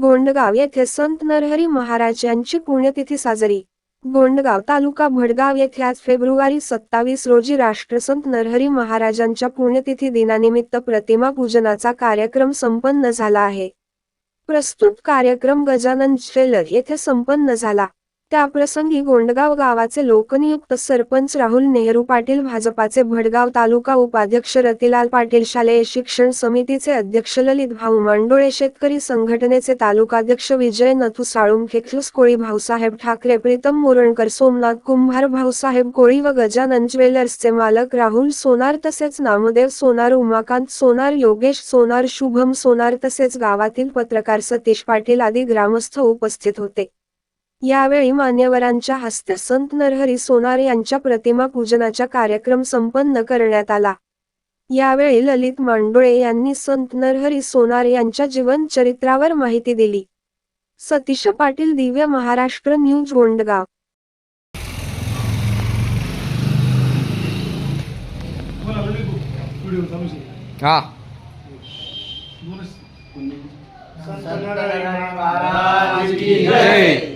गोंडगाव येथे संत नरहरी महाराज यांची पुण्यतिथी साजरी. गोंडगाव तालुका भडगाव येथे आज फेब्रुवारी सत्तावीस रोजी राष्ट्रसंत नरहरी महाराजांच्या पुण्यतिथी दिनानिमित्त प्रतिमा पूजनाचा कार्यक्रम संपन्न झाला आहे. प्रस्तुत कार्यक्रम गजानन ज्वेलर येथे संपन्न झाला. त्याप्रसंगी गोंडगाव गावाचे लोकनियुक्त सरपंच राहुल नेहरू पाटील भाजपाचे भडगाव तालुका उपाध्यक्ष रतिलाल पाटील शालेय शिक्षण समितीचे अध्यक्ष ललित भाऊ मांडोळे शेतकरी संघटनेचे तालुकाध्यक्ष विजय नथू साळुंखे कोळी भाऊसाहेब ठाकरे प्रीतम मोरणकर सोमनाथ कुंभार भाऊसाहेब कोळी व गजानन ज्वेलर्सचे मालक राहुल सोनार तसेच नामदेव सोनार उमाकांत सोनार योगेश सोनार शुभम सोनार तसेच गावातील पत्रकार सतीश पाटील आदी ग्रामस्थ उपस्थित होते. यावेळी मान्यवरांच्या हस्ते संत नरहरी सोनार यांच्या प्रतिमा पूजनाचा कार्यक्रम संपन्न करण्यात आला. यावेळी ललित मांडोळे यांनी संत नरहरी सोनार यांच्या जीवन चरित्रावर माहिती दिली. सतीश पाटील दिव्य महाराष्ट्र न्यूज गोंडगाव. हा. संत